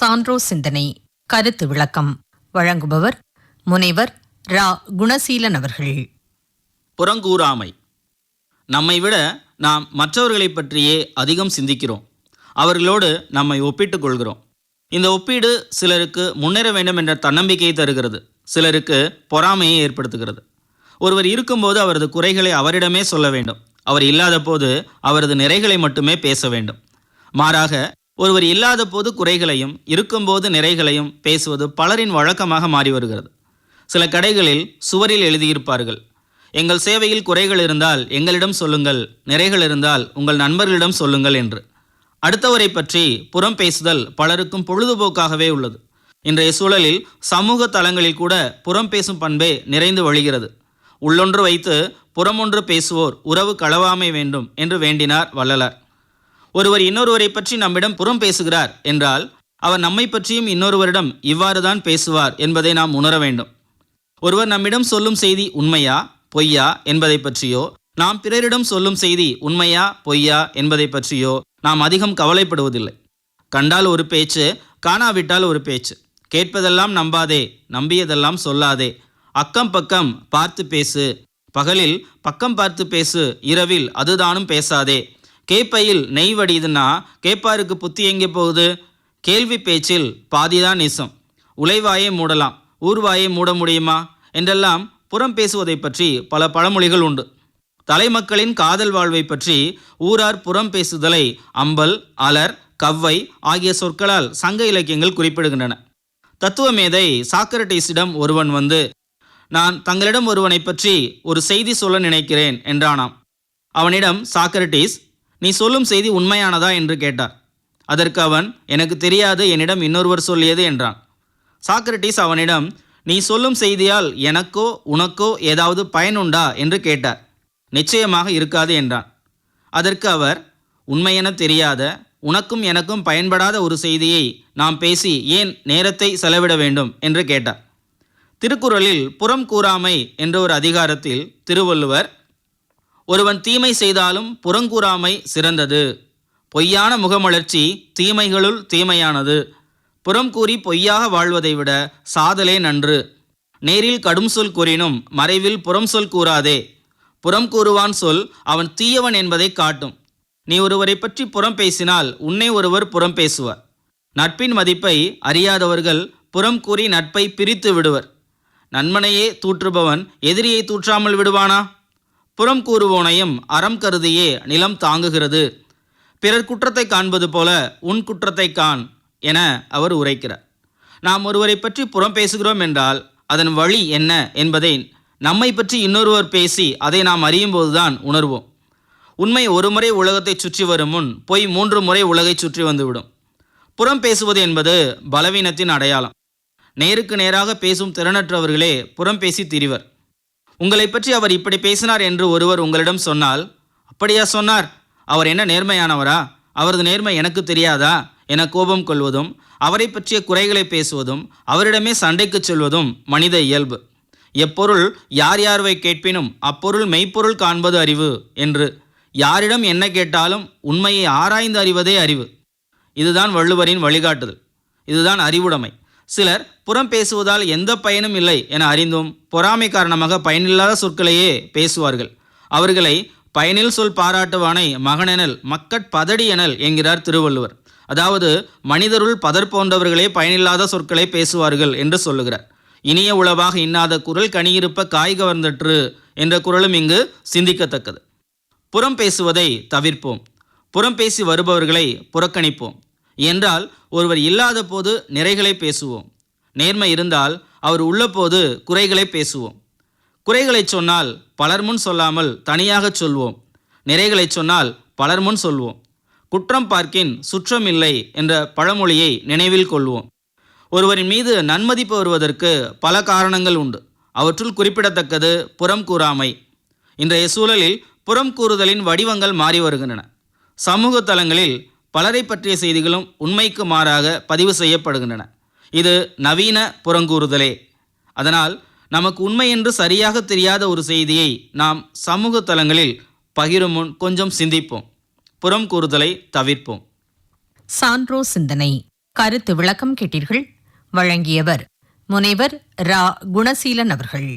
சான்றோ சிந்தனை கருத்து விளக்கம். வழங்குபவர் முனைவர் ரா. குணசீலன் அவர்கள். புறங்கூறாமை. நம்மை விட நாம் மற்றவர்களைப் பற்றியே அதிகம் சிந்திக்கிறோம். அவர்களோடு நம்மை ஒப்பிட்டுக் கொள்கிறோம். இந்த ஒப்பீடு சிலருக்கு முன்னேற வேண்டும் என்ற தன்னம்பிக்கையை தருகிறது. சிலருக்கு பொறாமையை ஏற்படுத்துகிறது. ஒருவர் இருக்கும்போது அவரது குறைகளை அவரிடமே சொல்ல வேண்டும். அவர் இல்லாத போது அவரது நிறைகளை மட்டுமே பேச வேண்டும். மாறாக ஒருவர் இல்லாத போது குறைகளையும் இருக்கும்போது நிறைகளையும் பேசுவது பலரின் வழக்கமாக மாறி வருகிறது. சில கடைகளில் சுவரில் எழுதியிருப்பார்கள் எங்கள் சேவையில் குறைகள் இருந்தால் எங்களிடம் சொல்லுங்கள் நிறைகள் இருந்தால் உங்கள் நண்பர்களிடம் சொல்லுங்கள் என்று. அடுத்தவரை பற்றி புறம் பேசுதல் பலருக்கும் பொழுதுபோக்காகவே உள்ளது. இன்றைய சூழலில் சமூக தளங்களில் கூட புறம் பேசும் பண்பே நிறைந்து வழிகிறது. உள்ளொன்று வைத்து புறமொன்று பேசுவோர் உறவு களவாமை வேண்டும் என்று வேண்டினார் வள்ளலார். ஒருவர் இன்னொருவரை பற்றி நம்மிடம் புறம் பேசுகிறார் என்றால் அவர் நம்மை பற்றியும் இன்னொருவரிடம் இவ்வாறு தான் பேசுவார் என்பதை நாம் உணர வேண்டும். ஒருவர் நம்மிடம் சொல்லும் செய்தி உண்மையா பொய்யா என்பதை பற்றியோ நாம் பிறரிடம் சொல்லும் செய்தி உண்மையா பொய்யா என்பதை பற்றியோ நாம் அதிகம் கவலைப்படுவதில்லை. கண்டால் ஒரு பேச்சு காணாவிட்டால் ஒரு பேச்சு. கேட்பதெல்லாம் நம்பாதே நம்பியதெல்லாம் சொல்லாதே. அக்கம் பக்கம் பார்த்து பேசு. பகலில் பக்கம் பார்த்து பேசு இரவில் அதுதானும் பேசாதே. கேப்பையில் நெய் வடியுதுன்னா கேப்பாருக்கு புத்தி எங்கே போகுது? கேள்வி பேச்சில் பாதிதான் நிசம். உழைவாயே மூடலாம். ஊர்வாயை மூட முடியுமா? என்றெல்லாம் புறம் பேசுவதை பற்றி பல பழமொழிகள் உண்டு. தலைமக்களின் காதல் வாழ்வை பற்றி ஊரார் புறம் பேசுதலை அம்பல் அலர் கவ்வை ஆகிய சொற்களால் சங்க இலக்கியங்கள் குறிப்பிடுகின்றன. தத்துவ மேதை சாக்ரட்டிஸிடம் ஒருவன் வந்து நான் தங்களிடம் ஒருவனை பற்றி ஒரு செய்தி சொல்ல நினைக்கிறேன் என்றானாம். அவனிடம் சாக்ரட்டிஸ் நீ சொல்லும் செய்தி உண்மையானதா என்று கேட்டார். அதற்கு அவன் எனக்கு தெரியாது என்னிடம் இன்னொருவர் சொல்லியது என்றான். சாக்ரட்டிஸ் அவனிடம் நீ சொல்லும் செய்தியால் எனக்கோ உனக்கோ ஏதாவது பயனுண்டா என்று கேட்டார். நிச்சயமாக இருக்காது என்றான். அதற்கு அவர் உண்மையென தெரியாத உனக்கும் எனக்கும் பயன்படாத ஒரு செய்தியை நாம் பேசி ஏன் நேரத்தை செலவிட வேண்டும்? என்று கேட்டார். திருக்குறளில் புறம் கூறாமை என்ற ஒரு அதிகாரத்தில் திருவள்ளுவர் ஒருவன் தீமை செய்தாலும் புறங்கூறாமை சிறந்தது. பொய்யான முகமலர்ச்சி தீமைகளுள் தீமையானது. புறம் கூறி பொய்யாக வாழ்வதை விட சாதலே நன்று. நேரில் கடும் சொல் கூறினும் மறைவில் புறம் சொல் கூறாதே. புறம் கூறுவான் சொல் அவன் தீயவன் என்பதை காட்டும். நீ ஒருவரை பற்றி புறம் பேசினால் உன்னை ஒருவர் புறம் பேசுவர். நட்பின் மதிப்பை அறியாதவர்கள் புறம் கூறி நட்பை பிரித்து விடுவர். நன்மனையே தூற்றுபவன் எதிரியை தூற்றாமல் விடுவானா? புறம் கூறுவோனையும் அறம் கருதியே நிலம் தாங்குகிறது. பிறர் குற்றத்தை காண்பது போல உன் குற்றத்தை காண் என அவர் உரைக்கிறார். நாம் ஒருவரை பற்றி புறம் பேசுகிறோம் என்றால் அதன் வழி என்ன என்பதை நம்மை பற்றி இன்னொருவர் பேசி அதை நாம் அறியும் போதுதான் உணர்வோம். உண்மை ஒரு முறை உலகத்தை சுற்றி வரும் முன் பொய் மூன்று முறை உலகை சுற்றி வந்துவிடும். புறம் பேசுவது என்பது பலவீனத்தின் அடையாளம். நேருக்கு நேராக பேசும் திறனற்றவர்களே புறம் பேசி திரிவர். உங்களை பற்றி அவர் இப்படி பேசினார் என்று ஒருவர் உங்களிடம் சொன்னால் அப்படியா சொன்னார்? அவர் என்ன நேர்மையானவரா? அவரது நேர்மை எனக்கு தெரியாதா? என கோபம் கொள்வதும் அவரை பற்றிய குறைகளை பேசுவதும் அவரிடமே சண்டைக்கு செல்வதும் மனித இயல்பு. எப்பொருள் யார் யார்வை கேட்பினும் அப்பொருள் மெய்ப்பொருள் காண்பது அறிவு என்று யாரிடம் என்ன கேட்டாலும் உண்மையை ஆராய்ந்து அறிவதே அறிவு. இதுதான் வள்ளுவரின் வழிகாட்டுதல். இதுதான் அறிவுடைமை. சிலர் புறம் பேசுவதால் எந்த பயனும் இல்லை என அறிந்தும் பொறாமை காரணமாக பயனில்லாத சொற்களையே பேசுவார்கள். அவர்களை பயனில் சொல் பாராட்டுவானை மகனெனல் மக்கட் பதடி எனல் என்கிறார் திருவள்ளுவர். அதாவது மனிதருள் பதர் போன்றவர்களே பயனில்லாத சொற்களை பேசுவார்கள் என்று சொல்லுகிறார். இனிய உளவாக இன்னாத குரல் கனியிருப்ப காய் கவர்ந்தற்று என்ற குரலும் இங்கு சிந்திக்கத்தக்கது. புறம் பேசுவதை தவிர்ப்போம். புறம் பேசி வருபவர்களை புறக்கணிப்போம். என்றால் ஒருவர் இல்லாத போது நிறைகளை பேசுவோம். நேர்மை இருந்தால் அவர் உள்ளபோது குறைகளை பேசுவோம். குறைகளை சொன்னால் பலர் முன் சொல்லாமல் தனியாகச் சொல்வோம். நிறைகளை சொன்னால் பலர் முன் சொல்வோம். குற்றம் பார்க்கின் சுற்றம் இல்லை என்ற பழமொழியை நினைவில் கொள்வோம். ஒருவரின் மீது நன்மதிப்பு வருவதற்கு பல காரணங்கள் உண்டு. அவற்றுள் குறிப்பிடத்தக்கது புறம் கூறாமை. இன்றைய சூழலில் புறம் கூறுதலின் வடிவங்கள் மாறி வருகின்றன. சமூக தளங்களில் பலரை பற்றிய செய்திகளும் உண்மைக்கு மாறாக பதிவு செய்யப்படுகின்றன. இது நவீன புறங்கூறுதலே. அதனால் நமக்கு உண்மை என்று சரியாக தெரியாத ஒரு செய்தியை நாம் சமூக தளங்களில் பகிரும் முன் கொஞ்சம் சிந்திப்போம். புறம் கூறுதலை தவிர்ப்போம். சான்றோ சிந்தனை. கருத்து விளக்கம் கேட்டீர்கள்? வழங்கியவர் முனைவர் ரா. குணசீலன் அவர்கள்.